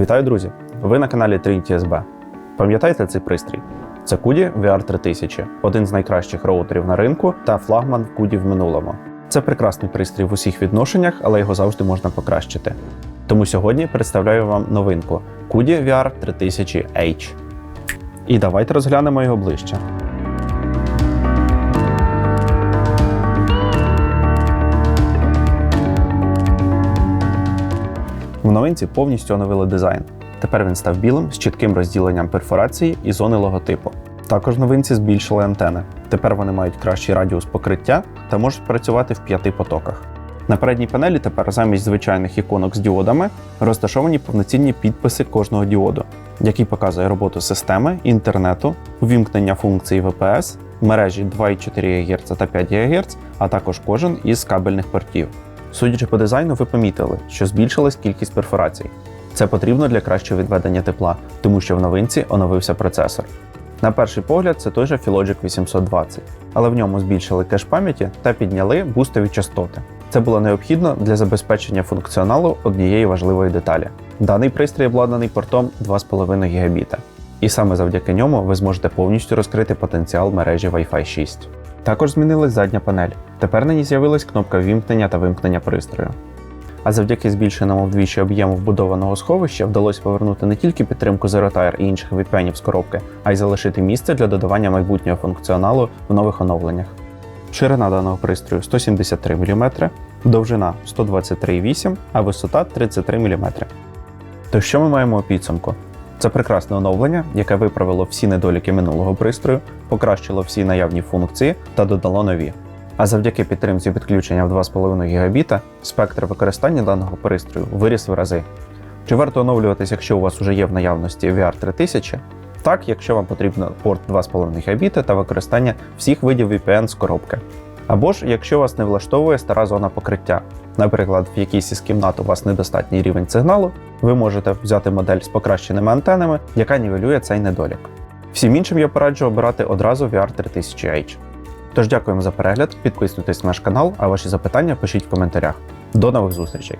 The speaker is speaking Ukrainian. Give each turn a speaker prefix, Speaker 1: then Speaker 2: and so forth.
Speaker 1: Вітаю, друзі! Ви на каналі Trinity SB. Пам'ятаєте цей пристрій? Це Куді VR 3000, один з найкращих роутерів на ринку та флагман в Куді в минулому. Це прекрасний пристрій в усіх відношеннях, але його завжди можна покращити. Тому сьогодні представляю вам новинку Куді VR 3000H. І давайте розглянемо його ближче. В новинці повністю оновили дизайн. Тепер він став білим з чітким розділенням перфорації і зони логотипу. Також новинці збільшили антени. Тепер вони мають кращий радіус покриття та можуть працювати в п'яти потоках. На передній панелі тепер замість звичайних іконок з діодами розташовані повноцінні підписи кожного діоду, який показує роботу системи, інтернету, увімкнення функцій VPS, мережі 2,4 ГГц та 5 ГГц, а також кожен із кабельних портів. Судячи по дизайну, ви помітили, що збільшилась кількість перфорацій. Це потрібно для кращого відведення тепла, тому що в новинці оновився процесор. На перший погляд, це той же Filogic 820, але в ньому збільшили кеш пам'яті та підняли бустові частоти. Це було необхідно для забезпечення функціоналу однієї важливої деталі. Даний пристрій обладнаний портом 2,5 Гб, і саме завдяки ньому ви зможете повністю розкрити потенціал мережі Wi-Fi 6. Також змінилась задня панель. Тепер на ній з'явилась кнопка вімкнення та вимкнення пристрою. А завдяки збільшеному вдвічі об'єму вбудованого сховища вдалося повернути не тільки підтримку ZeroTire і інших VPN з коробки, а й залишити місце для додавання майбутнього функціоналу в нових оновленнях. Ширина даного пристрою 173 мм, довжина 123,8 а висота 33 мм. То що ми маємо у підсумку? Це прекрасне оновлення, яке виправило всі недоліки минулого пристрою, покращило всі наявні функції та додало нові. А завдяки підтримці підключення в 2,5 Гб спектр використання даного пристрою виріс в рази. Чи варто оновлюватись, якщо у вас вже є в наявності VR 3000? Так, якщо вам потрібно порт 2,5 Гб та використання всіх видів VPN з коробки. Або ж якщо вас не влаштовує стара зона покриття, наприклад, в якійсь із кімнат у вас недостатній рівень сигналу, ви можете взяти модель з покращеними антенами, яка нівелює цей недолік. Всім іншим я пораджу обирати одразу VR 3000H. Тож дякуємо за перегляд, підписуйтесь на наш канал, а ваші запитання пишіть в коментарях. До нових зустрічей!